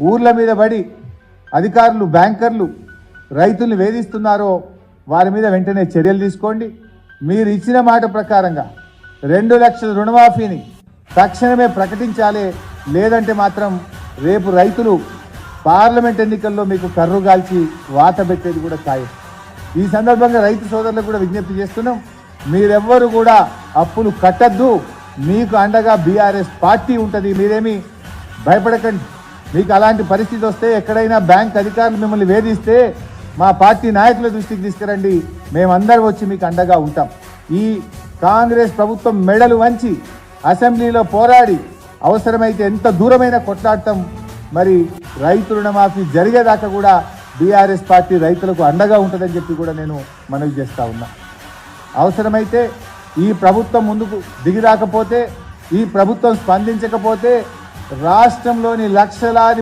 ఊర్ల మీద పడి అధికారులు బ్యాంకర్లు రైతుల్ని వేధిస్తున్నారో వారి మీద వెంటనే చర్యలు తీసుకోండి. మీరు ఇచ్చిన మాట ప్రకారంగా రెండు లక్షల రుణమాఫీని తక్షణమే ప్రకటించాలి. లేదంటే మాత్రం రేపు రైతులు పార్లమెంట్ ఎన్నికల్లో మీకు కర్రు గాల్చి వాత పెట్టేది కూడా ఖాయం. ఈ సందర్భంగా రైతు సోదరులకు కూడా విజ్ఞప్తి చేస్తున్నాం. మీరెవ్వరు కూడా అప్పులు కట్టద్దు. మీకు అండగా బీఆర్ఎస్ పార్టీ ఉంటుంది. మీరేమి భయపడకండి. మీకు అలాంటి పరిస్థితి వస్తే ఎక్కడైనా బ్యాంక్ అధికారులు మిమ్మల్ని వేధిస్తే మా పార్టీ నాయకుల దృష్టికి తీసుకురండి. మేమందరం వచ్చి మీకు అండగా ఉంటాం. ఈ కాంగ్రెస్ ప్రభుత్వం మెడలు వంచి అసెంబ్లీలో పోరాడి అవసరమైతే ఎంత దూరమైన కొట్లాడటం మరి రైతు రుణమాఫీ జరిగేదాకా కూడా బీఆర్ఎస్ పార్టీ రైతులకు అండగా ఉంటుందని చెప్పి కూడా నేను మనవి చేస్తా ఉన్నా. అవసరమైతే ఈ ప్రభుత్వం ముందుకు దిగిరాకపోతే ఈ ప్రభుత్వం స్పందించకపోతే రాష్ట్రంలోని లక్షలాది